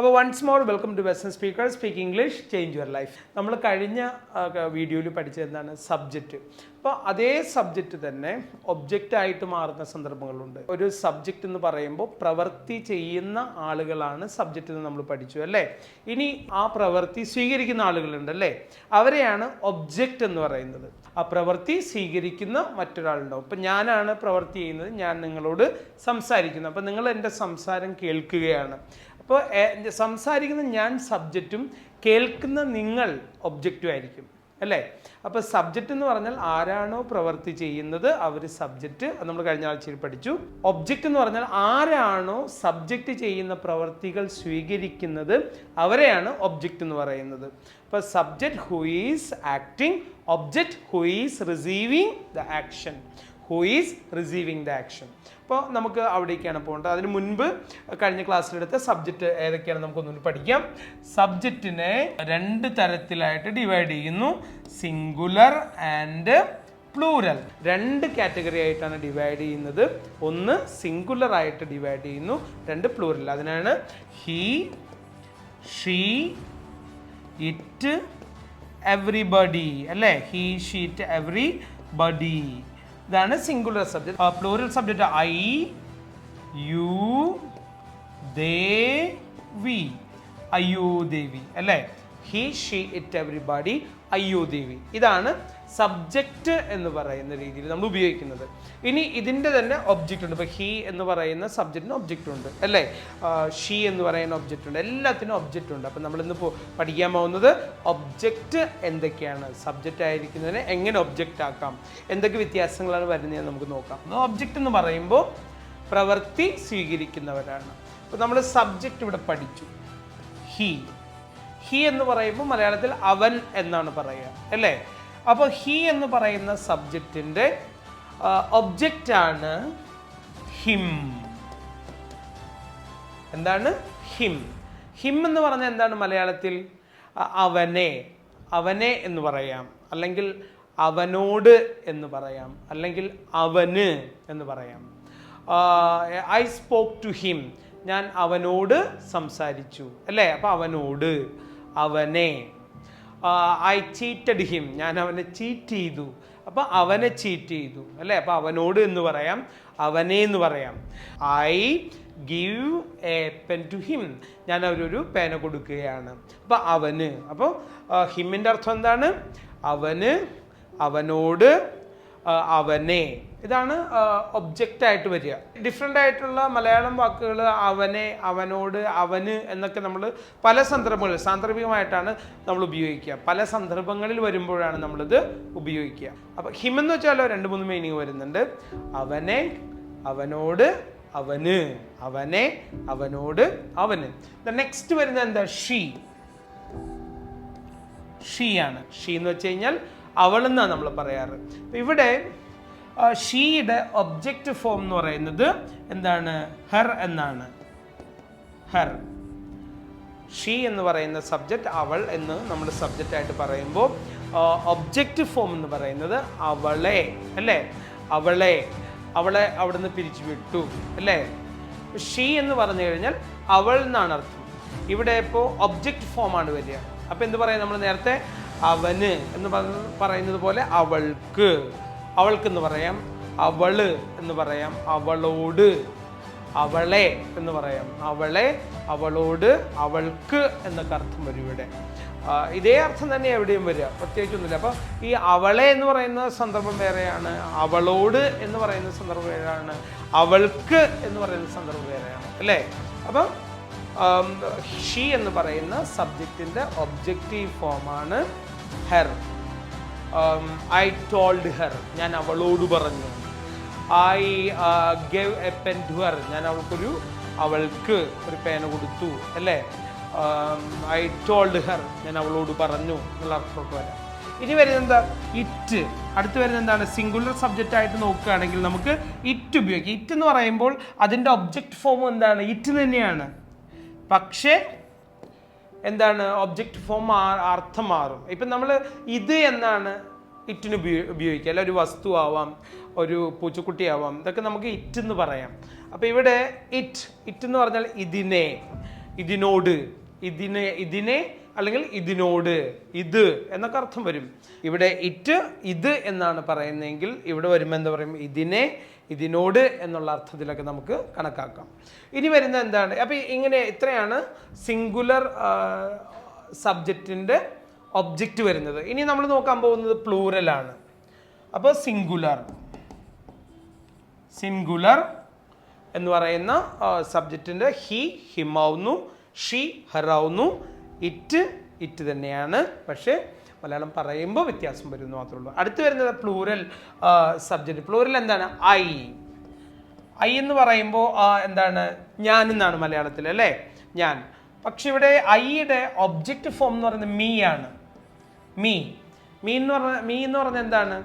അപ്പോൾ once more welcome to western speaker speak English change your life നമ്മൾ കഴിഞ്ഞ വീഡിയോയിൽ പഠിച്ചതെന്താണ് സബ്ജക്റ്റ് അപ്പോൾ അതേ സബ്ജക്റ്റ് തന്നെ ഒബ്ജക്റ്റ് ആയിട്ട് മാറുന്ന സന്ദർഭങ്ങളുണ്ട്. ഒരു സബ്ജക്റ്റ് എന്ന് പറയുമ്പോൾ പ്രവൃത്തി ചെയ്യുന്ന ആളുകളാണ് സബ്ജക്റ്റ് എന്ന് നമ്മൾ പഠിച്ചു അല്ലേ? ഇനി ആ പ്രവൃത്തി സ്വീകരിക്കുന്ന ആളുകളുണ്ട് അല്ലേ? അവരെയാണ് ഒബ്ജക്റ്റ് എന്ന് പറയുന്നത്. ആ പ്രവൃത്തി സ്വീകരിക്കുന്ന മറ്റൊരാളുണ്ടാവും അപ്പം ഞാനാണ് പ്രവൃത്തി ചെയ്യുന്നത് ഞാൻ നിങ്ങളോട് സംസാരിക്കുന്നത് അപ്പം നിങ്ങൾ എന്റെ സംസാരം കേൾക്കുകയാണ്. അപ്പോൾ സംസാരിക്കുന്ന ഞാൻ സബ്ജക്റ്റും കേൾക്കുന്ന നിങ്ങൾ ഒബ്ജക്റ്റും ആയിരിക്കും അല്ലേ? അപ്പോൾ സബ്ജക്റ്റ് എന്ന് പറഞ്ഞാൽ ആരാണോ പ്രവൃത്തി ചെയ്യുന്നത് അവർ സബ്ജക്റ്റ് നമ്മൾ കഴിഞ്ഞ ആഴ്ചയിൽ പഠിച്ചു. ഒബ്ജക്റ്റ് എന്ന് പറഞ്ഞാൽ ആരാണോ സബ്ജക്റ്റ് ചെയ്യുന്ന പ്രവൃത്തികൾ സ്വീകരിക്കുന്നത് അവരെയാണ് ഒബ്ജക്റ്റ് എന്ന് പറയുന്നത്. അപ്പോൾ subject who is acting object who is receiving the action. Who is receiving the action അപ്പോൾ നമുക്ക് അവിടേക്കാണ് പോകേണ്ടത്. അതിന് മുൻപ് കഴിഞ്ഞ ക്ലാസ്സിലെടുത്ത സബ്ജക്റ്റ് ഏതൊക്കെയാണ് നമുക്കൊന്നുകൂടി പഠിക്കാം. സബ്ജക്റ്റിനെ രണ്ട് തരത്തിലായിട്ട് ഡിവൈഡ് ചെയ്യുന്നു. സിംഗുലർ ആൻഡ് പ്ലൂരൽ രണ്ട് കാറ്റഗറി ആയിട്ടാണ് ഡിവൈഡ് ചെയ്യുന്നത്. ഒന്ന് സിംഗുലർ ആയിട്ട് ഡിവൈഡ് ചെയ്യുന്നു. രണ്ട് പ്ലൂരൽ അതിനാണ് ഹീ ഷീ ഇറ്റ് എവറിബഡി അല്ലേ? ഹീ ഷീറ്റ് എവറി ബഡി ഇതാണ് singular subject plural subject I you they we അയ്യോ ദേവി അല്ലേ? ഹി ഷീ ഇറ്റ് എവറിബഡി അയ്യോ ദേവി ഇതാണ് സബ്ജക്റ്റ് എന്ന് പറയുന്ന രീതിയിൽ നമ്മൾ ഉപയോഗിക്കുന്നത്. ഇനി ഇതിന്റെ തന്നെ ഒബ്ജക്റ്റ് ഉണ്ട്. ഇപ്പോൾ ഹി എന്ന് പറയുന്ന സബ്ജക്റ്റിന് ഒബ്ജക്റ്റ് ഉണ്ട്. അല്ലേ? ഷീ എന്ന് പറയുന്ന ഒബ്ജക്റ്റ് ഉണ്ട്. എല്ലാത്തിനും ഒബ്ജക്റ്റ് ഉണ്ട്. അപ്പം നമ്മൾ ഇന്ന് പഠിക്കാൻ പോകുന്നത് ഒബ്ജക്റ്റ് എന്തൊക്കെയാണ്? സബ്ജക്റ്റ് ആയിരിക്കുന്നതിനെ എങ്ങനെ ഒബ്ജക്റ്റ് ആക്കാം? എന്തൊക്കെ വ്യത്യാസങ്ങളാണ് വരുന്നതെന്ന് നമുക്ക് നോക്കാം. ഒബ്ജക്റ്റ് എന്ന് പറയുമ്പോൾ പ്രവൃത്തി സ്വീകരിക്കുന്നവരാണ്. അപ്പോൾ നമ്മൾ സബ്ജക്റ്റ് ഇവിടെ പഠിച്ചു. ഹി ഹി എന്ന് പറയുമ്പോൾ മലയാളത്തിൽ അവൻ എന്നാണ് പറയുക അല്ലേ? അപ്പോൾ ഹി എന്ന് പറയുന്ന സബ്ജക്റ്റിന്റെ ആണ് ഹിം എന്താണ്? ഹിം ഹിം എന്ന് പറഞ്ഞാൽ എന്താണ് മലയാളത്തിൽ? അവനെ. അവനെ എന്ന് പറയാം. അല്ലെങ്കിൽ അവനോട് എന്ന് പറയാം. അല്ലെങ്കിൽ അവന് എന്ന് പറയാം. ഐ സ്പോക്ക് ടു ഹിം ഞാൻ അവനോട് സംസാരിച്ചു അല്ലേ? അപ്പോൾ അവനോട്. അവനെ. ഐ ചീറ്റഡ് ഹിം ഞാൻ അവനെ ചീറ്റ് ചെയ്തു. അപ്പോൾ അവനെ ചീറ്റ് ചെയ്തു. അല്ലേ? അപ്പോൾ അവനോട് എന്ന് പറയാം? അവനെ എന്ന് പറയാം. I give a pen to him ഞാൻ അവരൊരു പേന കൊടുക്കുകയാണ്. അപ്പോൾ അവന്. അപ്പോൾ ഹിമ്മിന്റെ അർത്ഥം എന്താണ്? അവന് അവനോട് അവനെ. ഇതാണ് ഒബ്ജക്റ്റ് ആയിട്ട് വരിക. ഡിഫറെന്റ് ആയിട്ടുള്ള മലയാളം വാക്കുകൾ അവനെ അവനോട് അവന് എന്നൊക്കെ നമ്മൾ പല സന്ദർഭങ്ങളിൽ സാന്ദർഭികമായിട്ടാണ് നമ്മൾ ഉപയോഗിക്കുക. പല സന്ദർഭങ്ങളിൽ വരുമ്പോഴാണ് നമ്മളിത് ഉപയോഗിക്കുക. അപ്പോൾ ഹിം എന്ന് വെച്ചാലോ രണ്ട് മൂന്ന് മീനിങ് വരുന്നുണ്ട്. അവനെ അവനോട് അവന്. അവനെ അവനോട് അവന്. നെക്സ്റ്റ് വരുന്നത് എന്താ? ഷീ ഷീ ആണ്. ഷീ എന്ന് വെച്ച് കഴിഞ്ഞാൽ അവൾ എന്നാണ് നമ്മൾ പറയാറ്? ഇവിടെ ഷീയുടെ ഒബ്ജക്റ്റ് ഫോം എന്ന് പറയുന്നത് എന്താണ്? ഹെർ എന്നാണ്. ഹെർ. ഷീ എന്ന് പറയുന്ന സബ്ജക്റ്റ് അവൾ എന്ന് നമ്മൾ സബ്ജക്റ്റ് ആയിട്ട് പറയുമ്പോൾ ഒബ്ജക്റ്റ് ഫോം എന്ന് പറയുന്നത് അവളെ അല്ലേ? അവളെ. അവളെ അവിടുന്ന് പിരിച്ചു വിട്ടു അല്ലേ? ഷീ എന്ന് പറഞ്ഞു കഴിഞ്ഞാൽ അവൾ എന്നാണ് അർത്ഥം. ഇവിടെ ഇപ്പോൾ ഒബ്ജക്റ്റ് ഫോമാണ് വരിക. അപ്പോൾ എന്ത് പറയാം നമ്മൾ നേരത്തെ? അവന് എന്ന് പറയുന്നത് പോലെ അവൾക്ക്. അവൾക്ക് എന്ന് പറയാം അവൾ എന്ന് പറയാം അവളോട് അവളെ എന്ന് പറയാം. അവളെ അവളോട് അവൾക്ക് എന്നൊക്കെ അർത്ഥം വരും ഇവിടെ. ഇതേ അർത്ഥം തന്നെ എവിടെയും വരിക. പ്രത്യേകിച്ചൊന്നുമില്ല. അപ്പോൾ ഈ അവളെ എന്ന് പറയുന്ന സന്ദർഭം വേറെയാണ് അവളോട് എന്ന് പറയുന്ന സന്ദർഭം വേറെയാണ് അവൾക്ക് എന്ന് പറയുന്ന സന്ദർഭം വേറെയാണ്. അല്ലേ? അപ്പം ഷീ എന്ന് പറയുന്ന സബ്ജക്റ്റിന്റെ ഒബ്ജക്റ്റീവ് ഫോമാണ് ഹെർ ഐ ടോൾഡ് ഹെർ ഞാൻ അവളോട് പറഞ്ഞു. I gave a pen to her ഞാൻ അവൾക്കൊരു അവൾക്ക് ഒരു പേന കൊടുത്തു അല്ലേ? ഐ ടോൾഡ് ഹെർ ഞാൻ അവളോട് പറഞ്ഞു എന്നുള്ള അർത്ഥമൊക്കെ വരാം. ഇനി വരുന്നത് എന്താ? ഇറ്റ് അടുത്ത് വരുന്നത് എന്താണ്? സിംഗുലർ സബ്ജക്റ്റ് ആയിട്ട് നോക്കുകയാണെങ്കിൽ നമുക്ക് ഇറ്റ് ഉപയോഗിക്കാം. ഇറ്റ് എന്ന് പറയുമ്പോൾ അതിന്റെ ഒബ്ജക്റ്റ് ഫോം എന്താണ്? ഇറ്റ് തന്നെയാണ്. പക്ഷേ എന്താണ് ഒബ്ജക്റ്റ് ഫോം അർത്ഥം മാറും. ഇപ്പം നമ്മൾ ഇത് എന്നാണ് ഇറ്റിന് ഉപയോ ഉപയോഗിക്കുക. അല്ല ഒരു വസ്തു ആവാം ഒരു പൂച്ചക്കുട്ടി ആവാം ഇതൊക്കെ നമുക്ക് ഇറ്റ് എന്ന് പറയാം. അപ്പോൾ ഇവിടെ ഇറ്റ് ഇറ്റ് എന്ന് പറഞ്ഞാൽ ഇതിനെ ഇതിനോട് ഇതിനെ ഇതിനെ അല്ലെങ്കിൽ ഇതിനോട് ഇത് എന്നൊക്കെ അർത്ഥം വരും. ഇവിടെ ഇറ്റ് ഇത് എന്നാണ് പറയുന്നതെങ്കിൽ ഇവിടെ വരുമ്പോൾ എന്താ പറയും? ഇതിനെ ഇതിനോട് എന്നുള്ള അർത്ഥത്തിലൊക്കെ നമുക്ക് കണക്കാക്കാം. ഇനി വരുന്ന എന്താണ്? അപ്പോൾ ഇങ്ങനെ ഇത്രയാണ് സിംഗുലർ സബ്ജക്റ്റിന്റെ ഒബ്ജക്റ്റ് വരുന്നത്. ഇനി നമ്മൾ നോക്കാൻ പോകുന്നത് പ്ലൂറലാണ് അപ്പോൾ സിംഗുലർ സിംഗുലർ എന്ന് പറയുന്ന സബ്ജക്റ്റിന്റെ ഹി ഹിമാവുന്നു ഷി ഹറാവുന്നു ഇറ്റ് ഇറ്റ് തന്നെയാണ്. പക്ഷേ മലയാളം പറയുമ്പോൾ വ്യത്യാസം വരുന്നു മാത്രമേ ഉള്ളൂ. അടുത്ത് വരുന്നത് പ്ലൂരൽ സബ്ജക്റ്റ് പ്ലൂരൽ എന്താണ്? ഐ ഐ എന്ന് പറയുമ്പോൾ എന്താണ്? ഞാൻ എന്നാണ് മലയാളത്തിൽ അല്ലേ? ഞാൻ. പക്ഷെ ഇവിടെ ഐയുടെ ഒബ്ജക്റ്റ് ഫോം എന്ന് പറയുന്നത് മീ ആണ്. മീ മീ എന്ന് പറഞ്ഞ മീ എന്ന് പറഞ്ഞ എന്താണ്?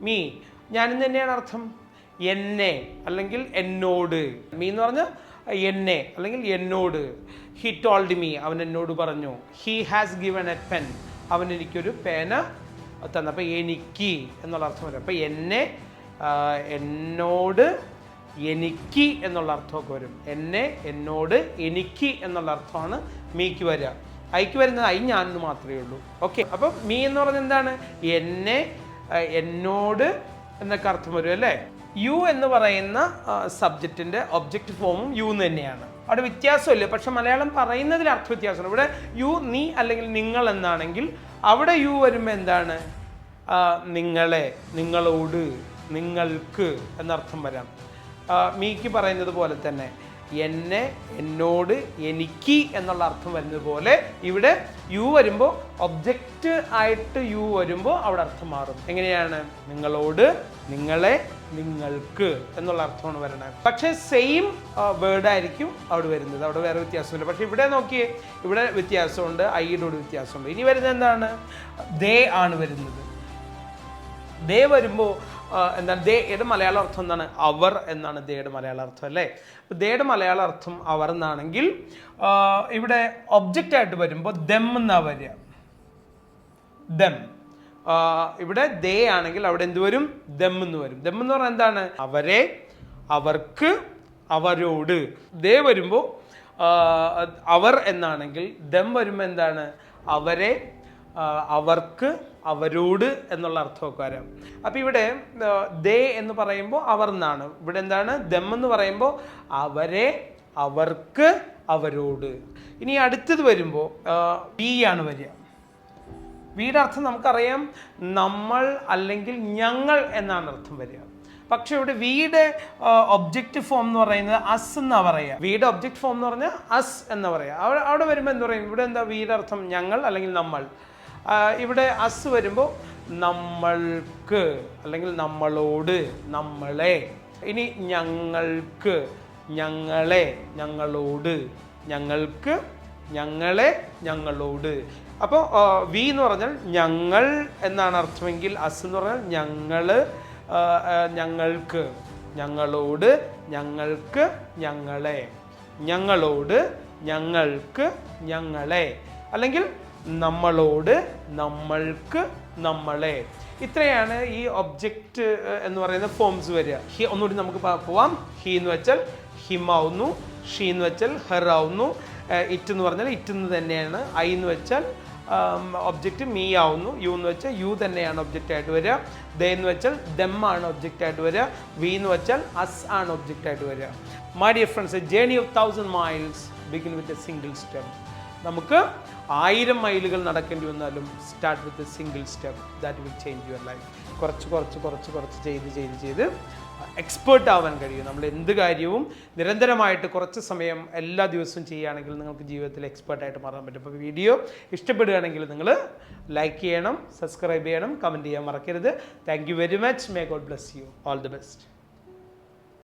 മീ ഞാനെന്ന് തന്നെയാണ് അർത്ഥം? എന്നെ. അല്ലെങ്കിൽ എന്നോട്. മീ എന്ന് പറഞ്ഞാൽ എന്നെ അല്ലെങ്കിൽ എന്നോട്. ഹി ടോൾഡ് മീ അവൻ എന്നോട് പറഞ്ഞു he has given a pen അവൻ എനിക്കൊരു പേന തന്നു. അപ്പോൾ എനിക്ക് എന്നുള്ള അർത്ഥം വരും. അപ്പോൾ എന്നെ എന്നോട് എനിക്ക് എന്നുള്ള അർത്ഥമൊക്കെ വരും. എന്നെ എന്നോട് എനിക്ക് എന്നുള്ള അർത്ഥമാണ് മീക്ക് വരിക. ഐക്ക് വരുന്നത് ഐ ഞാൻ മാത്രമേ ഉള്ളൂ. ഓക്കെ അപ്പം മീ എന്ന് പറഞ്ഞാൽ എന്താണ്? എന്നെ എന്നോട് എന്നൊക്കെ അർത്ഥം വരും അല്ലേ? യു എന്ന് പറയുന്ന സബ്ജക്റ്റിന്റെ ഒബ്ജക്റ്റ് ഫോമും യു എന്ന് തന്നെയാണ്. അവിടെ വ്യത്യാസമില്ല. പക്ഷെ മലയാളം പറയുന്നതിൽ അർത്ഥ വ്യത്യാസമുണ്ട് ഇവിടെ യു നീ അല്ലെങ്കിൽ നിങ്ങൾ എന്നാണെങ്കിൽ അവിടെ യു വരുമ്പോൾ എന്താണ്? നിങ്ങളെ നിങ്ങളോട് നിങ്ങൾക്ക് എന്നർത്ഥം വരാം. മീക്ക് പറയുന്നത് പോലെ തന്നെ. എന്നെ എന്നോട് എനിക്ക് എന്നുള്ള അർത്ഥം വരുന്നത് പോലെ ഇവിടെ യു വരുമ്പോൾ ഒബ്ജക്റ്റ് ആയിട്ട് യു വരുമ്പോൾ അവിടെ അർത്ഥം മാറും. എങ്ങനെയാണ്? നിങ്ങളോട് നിങ്ങളെ നിങ്ങൾക്ക് എന്നുള്ള അർത്ഥമാണ് വരണത്. പക്ഷേ സെയിം വേർഡ് ആയിരിക്കും അവിടെ വരുന്നത്. അവിടെ വേറെ വ്യത്യാസമില്ല. പക്ഷേ ഇവിടെ നോക്കിയേ ഇവിടെ വ്യത്യാസമുണ്ട് ഐയുടെ കൂടെ വ്യത്യാസമുണ്ട്. ഇനി വരുന്നത് എന്താണ്? ദേ ആണ് വരുന്നത്. ദേ വരുമ്പോൾ എന്താണ് ദേ ഏത് മലയാള അർത്ഥം എന്താണ്? അവർ എന്നാണ് ദേയുടെ മലയാള അർത്ഥം അല്ലേ? അപ്പോൾ ദേയുടെ മലയാള അർത്ഥം അവർ എന്നാണെങ്കിൽ ഇവിടെ ഒബ്ജക്റ്റ് ആയിട്ട് വരുമ്പോൾ ദം എന്നാ വരിക? ദം ഇവിടെ ദേ ആണെങ്കിൽ അവിടെ എന്ത് വരും? ദം എന്ന് വരും. ദം എന്ന് പറഞ്ഞാൽ എന്താണ്? അവരെ അവർക്ക് അവരോട്. ദേ വരുമ്പോൾ അവർ എന്നാണെങ്കിൽ ദം വരുമ്പോൾ എന്താണ്? അവരെ അവർക്ക് അവരോട് എന്നുള്ള അർത്ഥമൊക്കെ വരാം. അപ്പം ഇവിടെ ദേ എന്ന് പറയുമ്പോൾ അവർ എന്നാണ് ഇവിടെ എന്താണ്? ദം എന്ന് പറയുമ്പോൾ അവരെ അവർക്ക് അവരോട്. ഇനി അടുത്തത് വരുമ്പോൾ വി ആണ് വരിക. വീടെ അർത്ഥം നമുക്കറിയാം നമ്മൾ അല്ലെങ്കിൽ ഞങ്ങൾ എന്നാണ് അർത്ഥം വരിക. പക്ഷെ ഇവിടെ വീട് ഒബ്ജക്റ്റ് ഫോം എന്ന് പറയുന്നത് അസ് എന്നാ പറയുക. വീട് ഒബ്ജക്റ്റ് ഫോം എന്ന് പറഞ്ഞാൽ അസ് എന്ന് പറയുക. അവിടെ അവിടെ വരുമ്പോൾ എന്താ പറയും? ഇവിടെ എന്താ വീടർത്ഥം ഞങ്ങൾ അല്ലെങ്കിൽ നമ്മൾ. ഇവിടെ അസ് വരുമ്പോൾ നമ്മൾക്ക് അല്ലെങ്കിൽ നമ്മളോട് നമ്മളെ. ഇനി ഞങ്ങൾക്ക് ഞങ്ങളെ ഞങ്ങളോട് ഞങ്ങൾക്ക് ഞങ്ങളെ ഞങ്ങളോട്. അപ്പോൾ വി എന്ന് പറഞ്ഞാൽ ഞങ്ങൾ എന്നാണ് അർത്ഥമെങ്കിൽ അസ് എന്ന് പറഞ്ഞാൽ ഞങ്ങൾ ഞങ്ങൾക്ക്. ഞങ്ങളോട് ഞങ്ങൾക്ക് ഞങ്ങളെ. ഞങ്ങളോട് ഞങ്ങൾക്ക് ഞങ്ങളെ. അല്ലെങ്കിൽ നമ്മളോട് നമ്മൾക്ക് നമ്മളെ. ഇത്രയാണ് ഈ ഒബ്ജക്റ്റ് എന്ന് പറയുന്ന ഫോംസ് വരിക. ഹി ഒന്നുകൂടി നമുക്ക് പോവാം. ഹി എന്ന് വെച്ചാൽ ഹിമാവുന്നു ഷീ എന്ന് വെച്ചാൽ ഹെർ ആവുന്നു ഇറ്റ് എന്ന് പറഞ്ഞാൽ ഇറ്റ് എന്ന് തന്നെയാണ്. ഐ എന്ന് വെച്ചാൽ ഒബ്ജക്റ്റ് മീ ആവുന്നു യു എന്ന് വെച്ചാൽ യു തന്നെയാണ് ഒബ്ജക്റ്റ് ആയിട്ട് വരിക. ദ എന്ന് വെച്ചാൽ ദം ആണ് ഒബ്ജക്റ്റ് ആയിട്ട് വരിക. വി എന്ന് വെച്ചാൽ അസ് ആണ് ഒബ്ജക്റ്റ് ആയിട്ട് വരിക. My dear friends journey of thousand miles begin with a single step നമുക്ക് ആയിരം മൈലുകൾ നടക്കേണ്ടി വന്നാലും start with a single step that will change your life കുറച്ച് കുറച്ച് കുറച്ച് കുറച്ച് ചെയ്ത് ചെയ്ത് ചെയ്ത് എക്സ്പേർട്ട് ആവാൻ കഴിയും. നമ്മൾ എന്ത് കാര്യവും നിരന്തരമായിട്ട് കുറച്ച് സമയം എല്ലാ ദിവസവും ചെയ്യുകയാണെങ്കിൽ നിങ്ങൾക്ക് ജീവിതത്തിൽ എക്സ്പേർട്ടായിട്ട് മാറാൻ പറ്റും. അപ്പോൾ വീഡിയോ ഇഷ്ടപ്പെടുകയാണെങ്കിൽ നിങ്ങൾ ലൈക്ക് ചെയ്യണം സബ്സ്ക്രൈബ് ചെയ്യണം കമന്റ് ചെയ്യാൻ മറക്കരുത്. Thank you very much may God bless you all the best